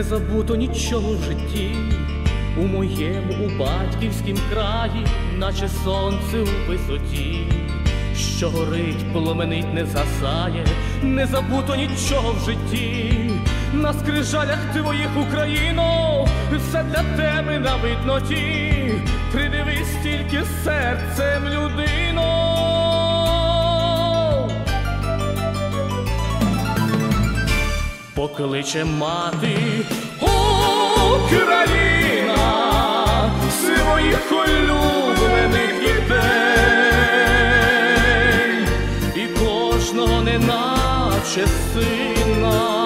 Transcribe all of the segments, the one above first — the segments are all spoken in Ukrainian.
не забуто нічого в житті, у моєму, у батьківськім краї, наче сонце у висоті, що горить, пломенить, не згасає, не забуто нічого в житті, на скрижалях твоїх Україно, все для тебе на видноті, придивись тільки серцем людино. Покличе мати. Україна своїх улюблених дітей, і кожного неначе сина,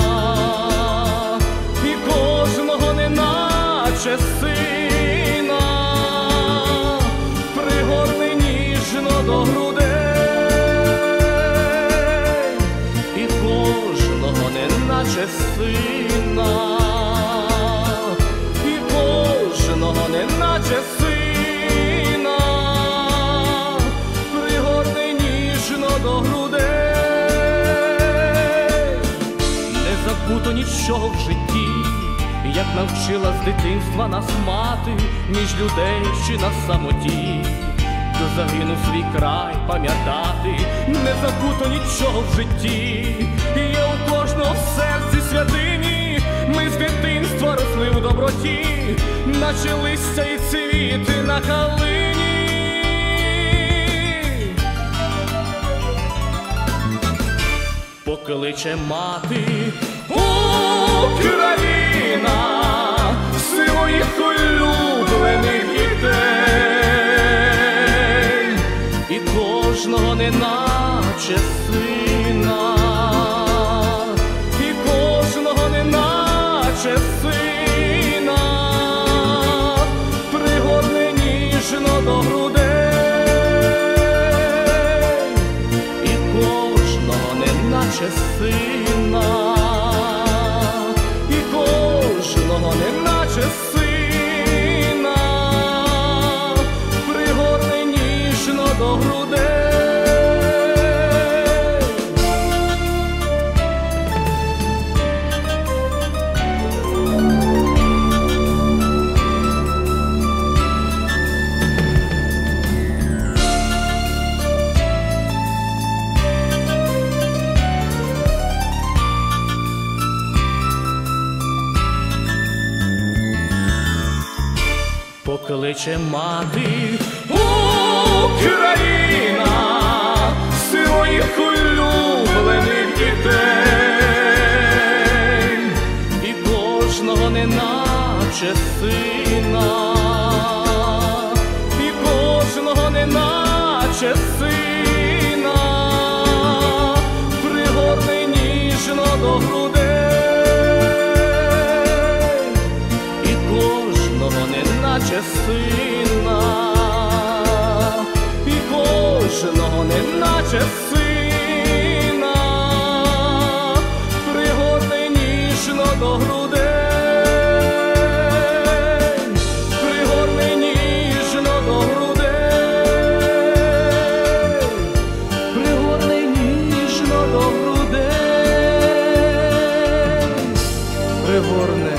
неначе сина, і кожного неначе сина, пригорни ніжно до грудей, не забуто нічого в житті, як навчила з дитинства нас мати між людей чи на самоті. До загину свій край пам'ятати, не забуто нічого в житті, є у кожного в серці святині, ми з дитинства росли в доброті, наче листя і цвіти на калині. Покличе мати Україна своїх улюблених дітей, і кожного неначе сина, неначе сина, Покличе мати. Україна своїх улюблених дітей, і кожного неначе сина, і кожного неначе сина, неначе сина, пригорни ніжно до грудей, пригорни ніжно до грудей, пригорни ніжно до грудей, пригорни